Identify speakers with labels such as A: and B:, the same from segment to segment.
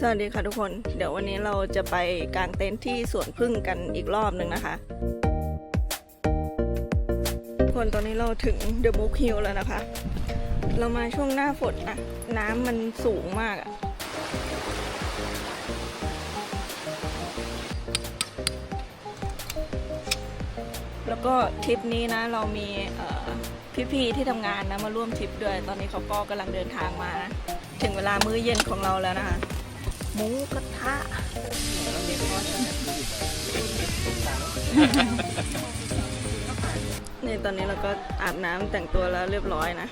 A: สวัสดีค่ะทุกคน เดี๋ยววันนี้เราจะไปกางเต็นท์ที่สวนพึ่งกันอีกรอบหนึ่งนะคะทุกคนตอนนี้เราถึงเดอะบุ๊กฮิลแล้วนะคะ เรามาช่วงหน้าฝนนะน้ำมันสูงมากอะแล้วก็ทริปนี้นะเรามีเอ่พี่ๆที่ทำงานนะมาร่วมทริปด้วย ตอนนี้เขาก็กำลังเดินทางมานะถึงเวลามื้อเย็นของเราแล้วนะคะ หมูกระทะนี่ตอนนี้เราก็อาบน้ำแต่งตัวแล้วเรียบร้อยนะ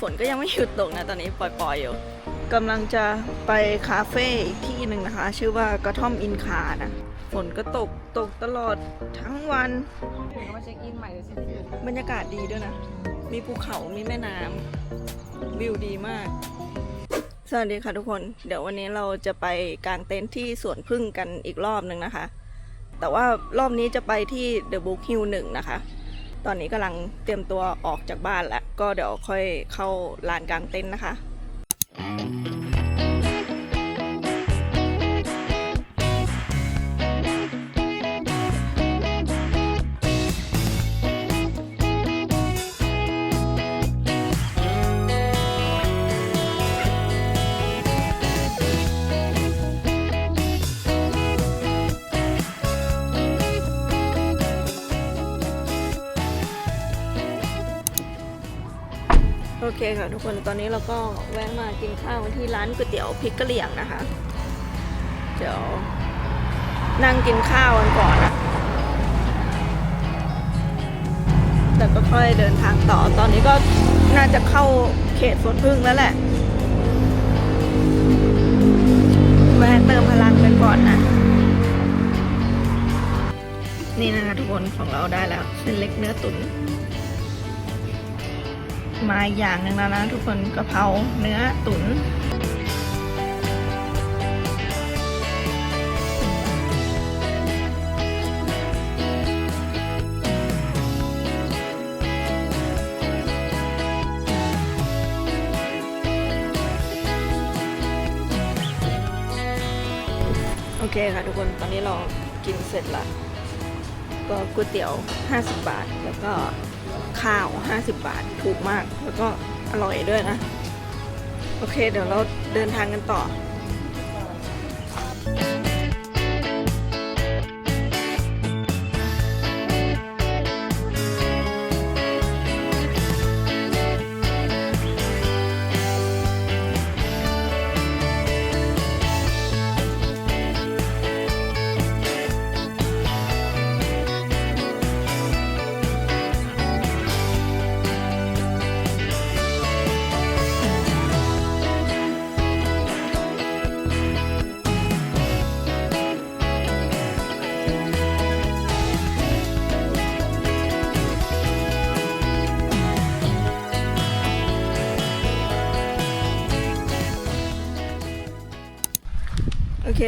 A: ฝนก็ยังไม่หยุดตกนะตอนนี้ปล่อยๆอยู่กำลังจะไปคาเฟ่อีกที่หนึ่งนะคะ ชื่อว่ากระท่อมอินคานะฝนก็ตกตกตลอดทั้งวัน
B: มาเช็คอินใหม่เลยสิ
A: บรรยากาศดีด้วยนะ มีภูเขา มีแม่น้ำวิวดีมาก สวัสดีค่ะทุกคน เดี๋ยววันนี้เราจะไปกางเต็นท์ที่สวนพึ่งกันอีกรอบหนึ่งนะคะ แต่ว่ารอบนี้จะไปที่เดอะบุ๊กฮิลหนึ่งนะคะ ตอนนี้กำลังเตรียมตัวออกจากบ้านแล้ว ก็เดี๋ยวค่อยเข้าลานกางเต็นท์นะคะ โอเคค่ะทุกคนตอนนี้เราก็แวะมากินข้าวที่ร้านก๋วยเตี๋ยวพริกกะเหรี่ยงนะคะ เดี๋ยวนั่งกินข้าวกันก่อนนะแต่ก็ค่อยเดินทางต่อตอนนี้ก็น่าจะเข้าเขตสวนพึ่งแล้วแหละแวะเติมพลังกันก่อนนะ นี่นะคะทุกคนของเราได้แล้วเส้นเล็กเนื้อตุ๋น มาอีกอย่างหนึ่งแล้วนะทุกคนกะเพราเนื้อตุ๋นโอเคค่ะทุกคนตอนนี้เรากินเสร็จละก็ก๋วยเตี๋ยว 50 บาท แล้วก็ ข้าว 50 บาท ถูกมาก แล้วก็อร่อยด้วยนะ โอเค เดี๋ยวเราเดินทางกันต่อ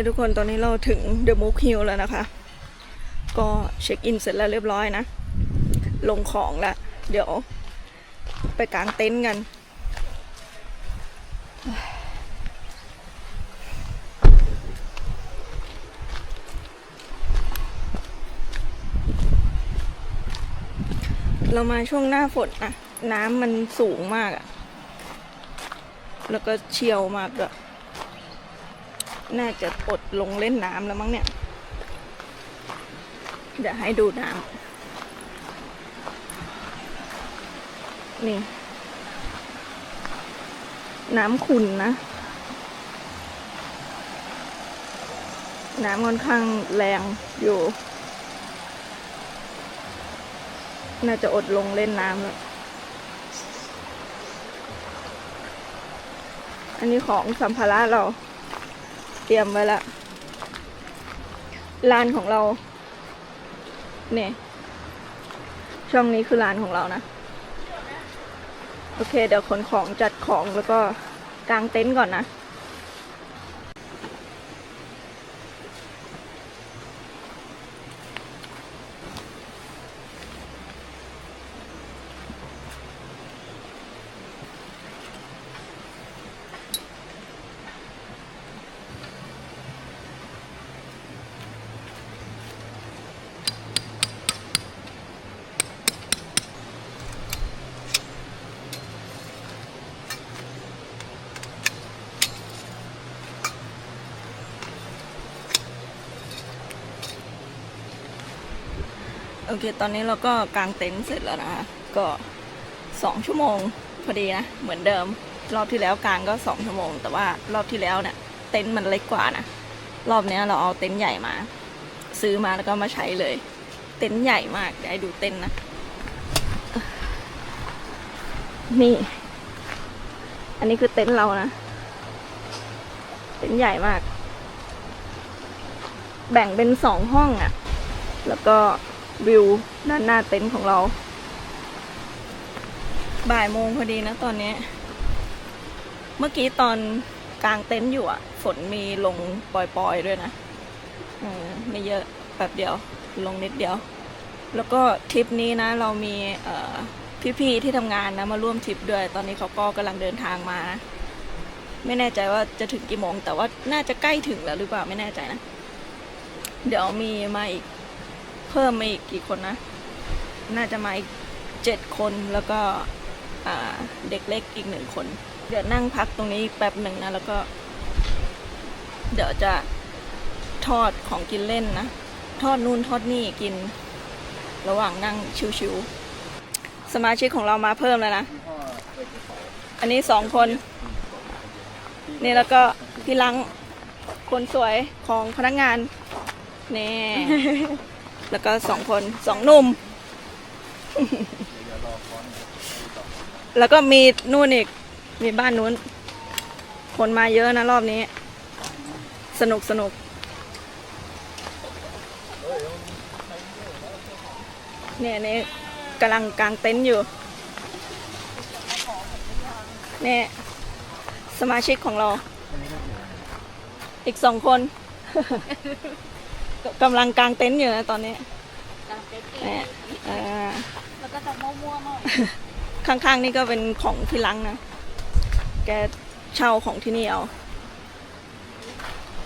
A: ทุกคนตอนนี้เราถึงเดอะมูคฮิลแล้วนะคะ ก็เช็คอินเสร็จแล้วเรียบร้อยนะ ลงของล้วเดี๋ยวไปกางเต็นท์กัน เรามาช่วงหน้าฝนนะน้ำมันสูงมากอะแล้วก็เชี่ยวมากด้วย น่าจะอดลงเล่นน้ำแล้วมั้งเนี่ย เดี๋ยวให้ดูน้ำนี่ น้ำขุ่นนะ น้ำค่อนข้างแรงอยู่ น่าจะอดลงเล่นน้ำแล้วอันนี้ของสัมภาระเรา เตรียมไว้ละลานของเรา เนี่ย ช่องนี้คือลานของเรานะ โอเค เดี๋ยวขนของจัดของแล้วก็กางเต็นท์ก่อนนะ โอเค ตอนนี้เราก็กางเต็นท์เสร็จแล้วนะคะ ก็สองชั่วโมงพอดีนะ เหมือนเดิม รอบที่แล้วกางก็สองชั่วโมง แต่ว่ารอบที่แล้วเนี่ยเต็นท์มันเล็กกว่านะ รอบนี้เราเอาเต็นท์ใหญ่มา ซื้อมาแล้วก็มาใช้เลย เต็นท์ใหญ่มากเดี๋ยวให้ดูเต็นท์นะ นี่ อันนี้คือเต็นท์เรานะ เต็นท์ใหญ่มาก แบ่งเป็นสองห้องอะ่ะ แล้วก็ วิวด้านหน้าเต็นท์ของเรา บ่ายโมงพอดีนะตอนนี้ เมื่อกี้ตอนกลางเต็นท์อยู่อะฝนมีลงปล่อยๆด้วยนะเออไม่เยอะแบบเดียวลงนิดเดียว แล้วก็ทริปนี้นะ เรามีพี่ๆที่ทำงานนะมาร่วมทริปด้วย ตอนนี้เขาก็กำลังเดินทางมานะไม่แน่ใจว่าจะถึงกี่โมง แต่ว่าน่าจะใกล้ถึงแล้วหรือเปล่าไม่แน่ใจนะ เดี๋ยวมีมาอีก เพิ่มมาอีกกี่คนนะ น่าจะมาอีกเจ็ดคนแล้วก็เด็กเล็กอีกหนึ่งคน เดี๋ยวนั่งพักตรงนี้แป๊บหนึ่งนะ แล้วก็ เดี๋ยวจะทอดของกินเล่นนะ ทอดนู่นทอดนี่กิน ระหว่างนั่งชิวๆสมาชิกของเรามาเพิ่มแล้วนะ อันนี้สองคน นี่แล้วก็พี่ลังคนสวยของพนักงาน นี่ แล้วก็สองคนสองหนุ่ม แล้วก็มีนู่นอีก มีบ้านนู้น คนมาเยอะนะรอบนี้ สนุกสนุก เนี่ยนี่กำลังกางเต็นท์อยู่ เนี่ยสมาชิกของเรา อีกสองคน กำลังกางเต็นท์อยู่นะตอนนี้เนี่ยเอ่อ
B: แล้วก็จะมั่วๆหน่อย
A: ข้างๆนี่ก็เป็นของที่ลังนะ แกเช่าของที่นี่เอา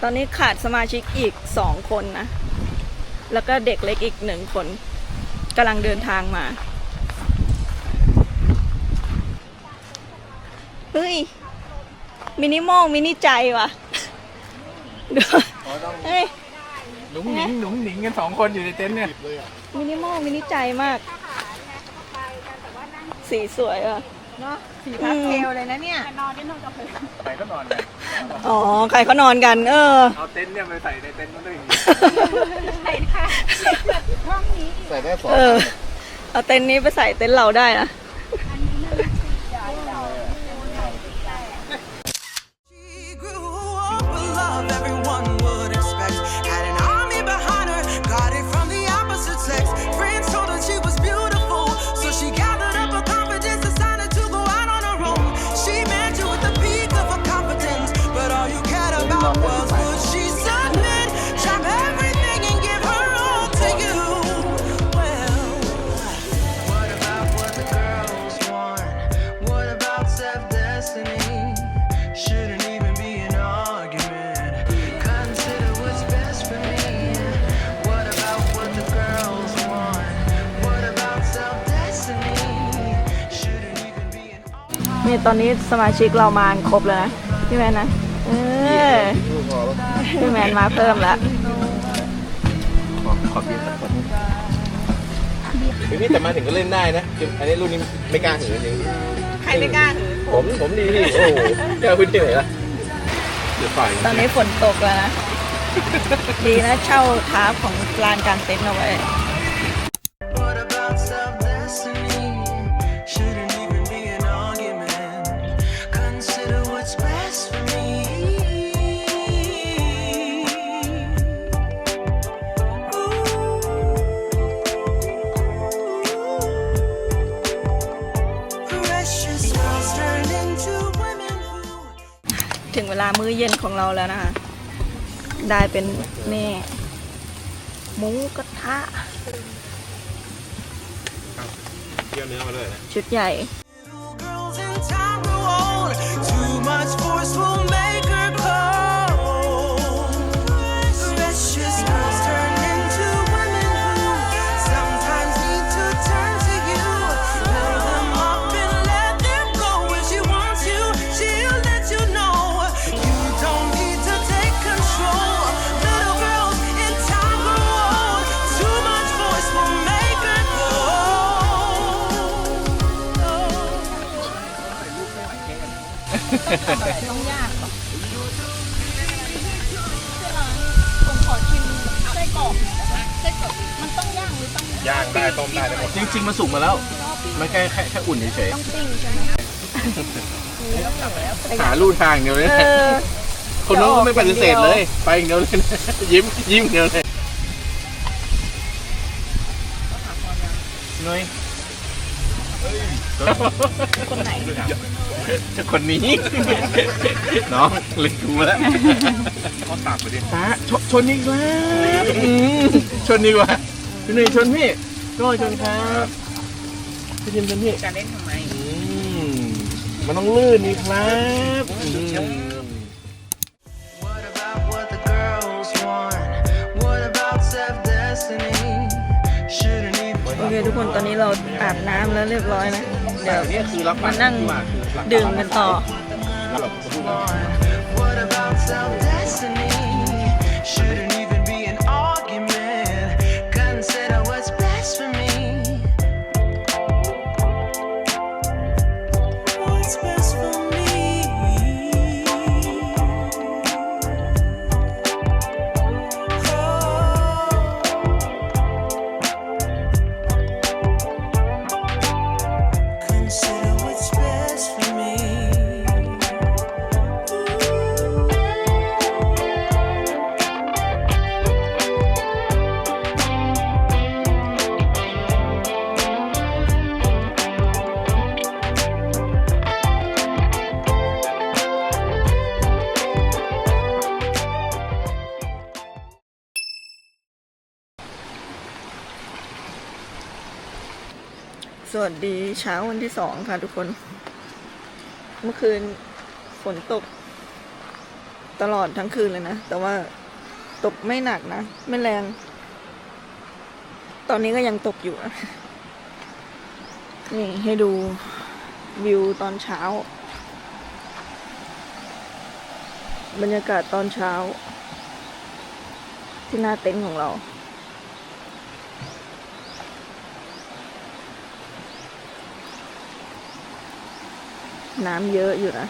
A: ตอนนี้ขาดสมาชิกอีกสองคนนะ แล้วก็เด็กเล็กอีกหนึ่งคนกำลังเดินทางมา เฮ้ย มินิมอลมินิใจว่ะ ดูเฮ้ย
C: หนุ่งหนิงหนุ่งหนิงกันสองคนอยู่ในเต็นท์เนี่ย
A: มินิมอลมินิใจมาก สีสวยอะ
B: เนาะสีพาสเทลเลยนะเนี่ย นอนได้นอนกับเพื่อน
C: ใส่ก็นอนไง
A: อ๋อ ใครเขานอนกัน เออ
C: เอาเต็นท์เนี่ยไปใส่ในเต็นท์มันได้อย่างนี้
B: ใช่ค่ะห้องนี้
C: ใส่ได้สอง
A: เออ เอาเต็นท์นี้ไปใส่เต็นท์เราได้นะ
D: She grew up
A: ตอนนี้สมาชิกเรามาครบแล้วนะพี่แมนนะเออพี่แมนมาเพิ่มแล้ว
C: ขอขอเบียร์สักคนนี่แต่มาถึงก็เล่นได้นะอันนี้รุ่นนี้ไม่กล้าหือจริง
A: ใครไม่กล้าถือ
C: ผมผมดีพี่โอ้โหแก้วพื้นที่ไหนล่ะเดี๋ยวฝ่าย
A: ตอนนี้ฝนตกแล้วนะดีนะเช่าทาร์ฟของลานกลางเต็นท์เอาไว้ ของเราแล้วนะคะ ได้เป็นนี่หมูกระทะ
C: เกี่ยวเนื้อมาเลย
A: ชุดใหญ่
D: Little girls in time grow old. Too much force will make
B: ต้องยากเหรอผมขอชิมไส้กรอกหน่อยได้ปะไส้กรอกมันต้องย่างหรือต้อง
C: ย่างได้ต้มได้หมด จริงๆมันสุกมาแล้ว มันแค่แค่แค่อุ่นเฉย
B: ต้องปิ้งใช่ไหม
C: ๆหาลู่ทางเดียวเลย
A: เออ
C: คนนู้นก็ไม่ปฏิเสธเลย ไปอย่างเดียวเลยนะยิ้มยิ้มอย่างเดียวเลยนุ้ย
A: คนไหน
C: คนนี้ น้องเล็กดูแล้วเขาตักไปดิฮะชชนอีกแล้วอืมชนดีกว่าพี่หนุ่ยชนพี่ก็ชนครับพี่จิมชนพี่
B: จะเล่นทำไม
C: อืมมันต้องลื่นนี่ครับอืม
D: What about what the girls want? What about self destiny? Shouldn't even
A: โอเคทุกคนตอนนี้เราอาบน้ำแล้วเรียบร้อยนะ เดี๋ยว
C: นี่คือรับ
A: มานั่งดื่มกันต่อ
D: What about self destiny?
A: วัสดีเช้าวันที่สองค่ะทุกคน เมื่อคืนฝนตก ตลอดทั้งคืนเลยนะ แต่ว่าตกไม่หนักนะ ไม่แรง ตอนนี้ก็ยังตกอยู่นะนี่ให้ดูวิวตอนเช้า บรรยากาศตอนเช้า ที่หน้าเต็นท์ของเรา น้ำเยอะอยู่นะ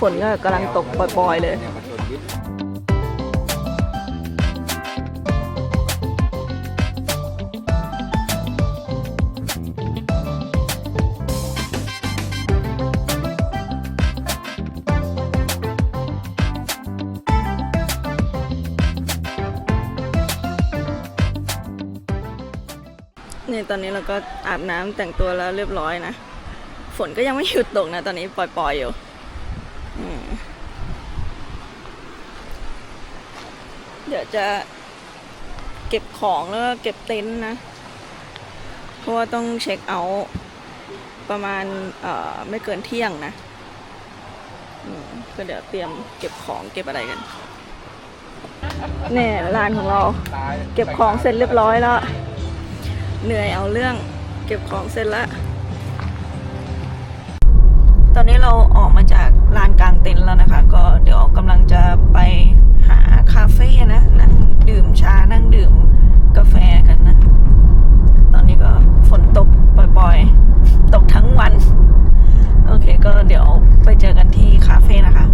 A: ฝนก็กำลังตกปล่อยๆเลย นี่ตอนนี้เราก็อาบน้ำแต่งตัวแล้วเรียบร้อยนะ ฝนก็ยังไม่หยุดตกนะ ตอนนี้ปล่อยๆอยู่อืมเดี๋ยว จะเก็บของแล้วก็เก็บเต็นท์นะ เพราะว่าต้องเช็คเอาท์ประมาณเอ่อไม่เกินเที่ยงนะก็เดี๋ยวเตรียมเก็บของเก็บอะไรกันเนี่ยร้านของเราเก็บของเสร็จเรียบร้อยแล้ว เหนื่อยเอาเรื่องเก็บของเสร็จแล้ว ตอนนี้เราออกมาจากลานกลางเต็นท์แล้วนะคะ ก็เดี๋ยวกำลังจะไปหาคาเฟ่นะนั่งดื่มชา นั่งดื่มกาแฟกันนะ ตอนนี้ก็ฝนตกปล่อยๆ ตกทั้งวัน โอเค ก็เดี๋ยวไปเจอกันที่คาเฟ่นะคะ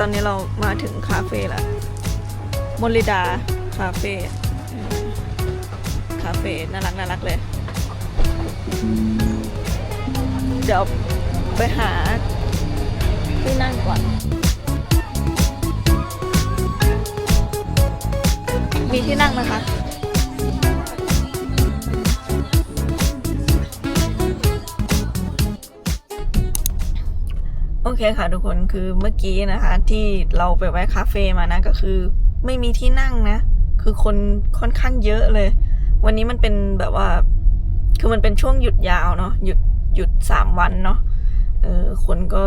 A: ตอนนี้เรามาถึงคาเฟ่แล้วมลิดา คาเฟ่คาเฟ่น่ารักน่ารักเลย เดี๋ยวไปหาที่นั่งก่อน มีที่นั่งนะคะ โอเคค่ะทุกคนคือเมื่อกี้นะคะ ที่เราไปแวะคาเฟ่มานะก็คือ ไม่มีที่นั่งนะ คือคนค่อนข้างเยอะเลย วันนี้มันเป็นแบบว่า คือมันเป็นช่วงหยุดยาวเนาะหยุดหยุดสามวันเนาะเออคนก็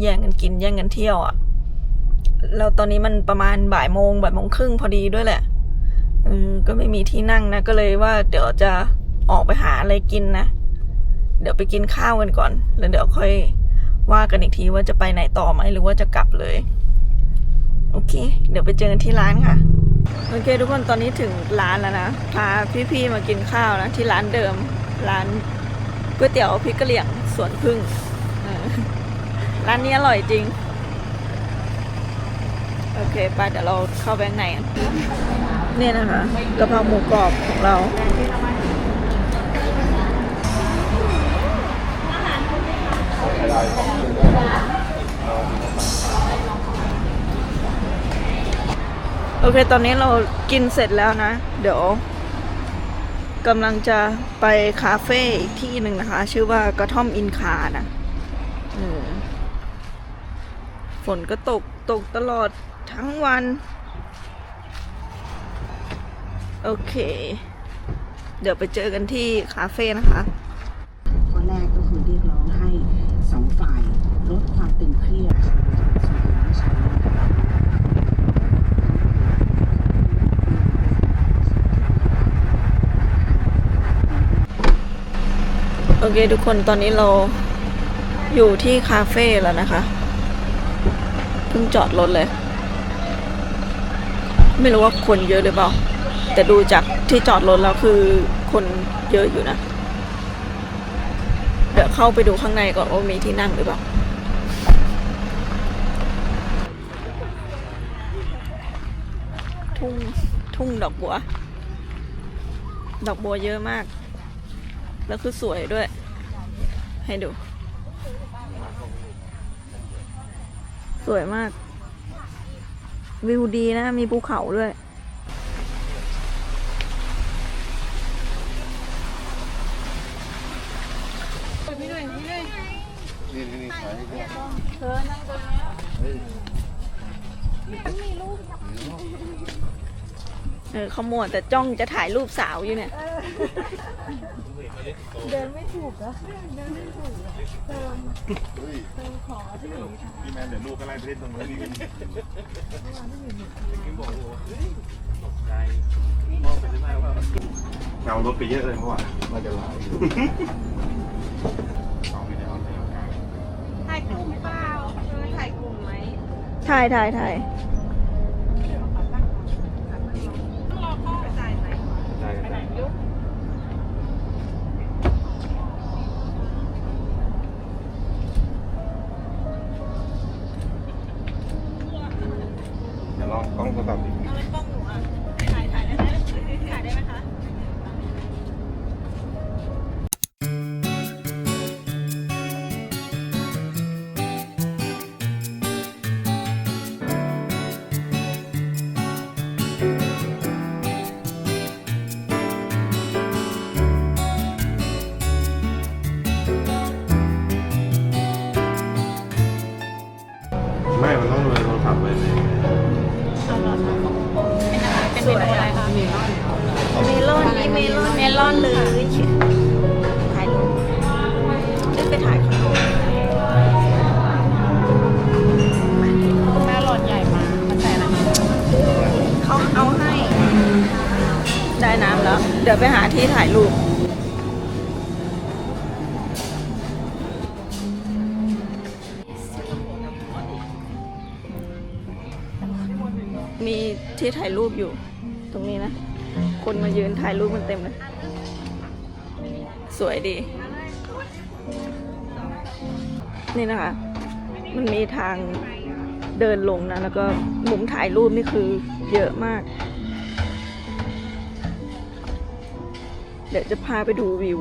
A: แย่งกันกินแย่งกันเที่ยวอะ่ะแล้วตอนนี้มันประมาณบ่ายโมงบ่ายโมงครึ่งพอดีด้วยแหละเออก็ไม่มีที่นั่งนะก็เลยว่าเดี๋ยวจะออกไปหาอะไรกินนะเดี๋ยวไปกินข้าวกันก่อน แล้วเดี๋ยวค่อย ว่ากันอีกทีว่าจะไปไหนต่อไหมหรือว่าจะกลับเลย โอเค เดี๋ยวไปเจอกันที่ร้านค่ะ โอเค ทุกคนตอนนี้ถึงร้านแล้วนะ พาพี่ๆมากินข้าวนะ ที่ร้านเดิม ร้านก๋วยเตี๋ยวพริกกะเหรี่ยงสวนพึ่งร้านนี้อร่อยจริง โอเคไปเดี๋ยวเราเข้าไปข้างในนเนี่ยนะคะกะเพราหมูกรอบของเรา โอเค ตอนนี้เรากินเสร็จแล้วนะ เดี๋ยวกำลังจะไปคาเฟ่อีกที่หนึ่งนะคะ ชื่อว่ากระท่อมอินคานะฝนก็ตกตกตลอดทั้งวัน โอเค เดี๋ยวไปเจอกันที่คาเฟ่นะคะ
E: ข้อแรกก็คือเรียกร้องให้สองฝ่ายลดความตึงเครียด
A: โอเคทุกคนตอนนี้เราอยู่ที่คาเฟ่แล้วนะคะ เพิ่งจอดรถเลย ไม่รู้ว่าคนเยอะหรือเปล่า แต่ดูจากที่จอดรถแล้วคือคนเยอะอยู่นะ เดี๋ยวเข้าไปดูข้างในก่อนว่ามีที่นั่งหรือเปล่าทุ่งทุ่งดอกบัว ดอกบัวเยอะมาก แล้วคือสวยด้วย ให้ดู สวยมาก วิวดีนะ มีภูเขาด้วยเออเขามัวแต่จ้องจะถ่ายรูปสาวอยู่เนี่ย
C: พี่แมนเดี๋ยวลูกก็ไล่ไปเล่นตรงนู้นนี่กันเอารถไปเยอะเลยเมื่อวานว่าจะลาย
B: ถ่ายกลุ่มเปล่าเออถ่ายกลุ่มไหม
A: ถ่ายถ่ายถ่าย
C: เดี๋ยวล
B: เดี๋ย
A: วไปหาที่ถ่ายรูปมีที่ถ่ายรูปอยู่ ตรงนี้นะ คนมายืนถ่ายรูปมันเต็มเลย สวยดี นี่นะคะ มันมีทางเดินลงนะ แล้วก็มุมถ่ายรูปนี่คือเยอะมาก เดี๋ยวจะพาไปดูวิว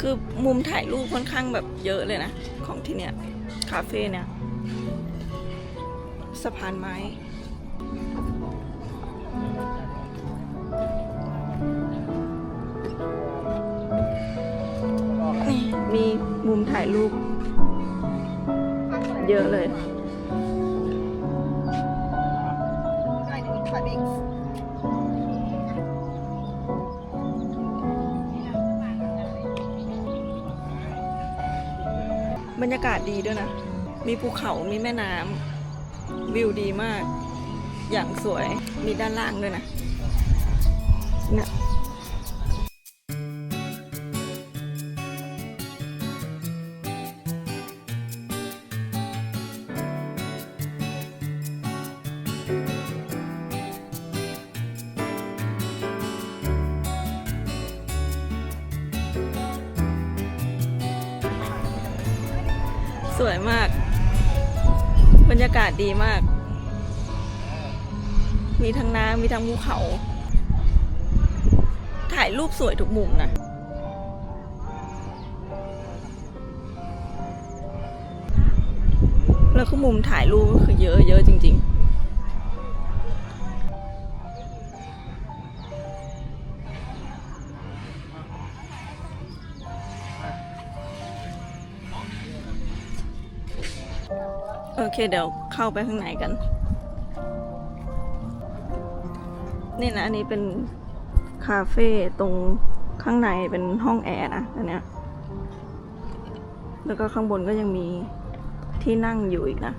A: คือมุมถ่ายรูปค่อนข้างแบบเยอะเลยนะ ของที่เนี่ย คาเฟ่เนี่ยสะพานไม้มีมุมถ่ายรูปเยอะเลย บรรยากาศดีด้วยนะ มีภูเขา มีแม่น้ำ วิวดีมาก อย่างสวย มีด้านล่างด้วยนะเนี่ย สวยมาก บรรยากาศดีมาก มีทั้งน้ำมีทั้งภูเขา ถ่ายรูปสวยทุกมุมนะแล้วก็มุมถ่ายรูปก็คือเยอะเยอะจริง โอเคเดี๋ยวเข้าไปข้างในกัน นี่นะอันนี้เป็นคาเฟ่ตรงข้างในเป็นห้องแอร์นะอันเนี้ยแล้วก็ข้างบนก็ยังมีที่นั่งอยู่อีกนะ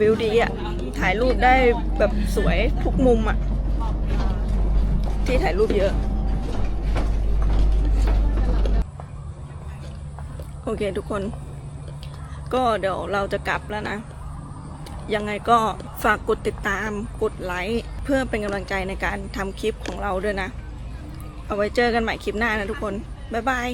A: วิวดีอะถ่ายรูปได้แบบสวยทุกมุมอะที่ถ่ายรูปเยอะ โอเคทุกคน ก็เดี๋ยวเราจะกลับแล้วนะ ยังไงก็ฝากกดติดตาม กดไลค์ เพื่อเป็นกำลังใจในการทำคลิปของเราด้วยนะ เอาไว้เจอกันใหม่คลิปหน้านะทุกคน บ๊ายบาย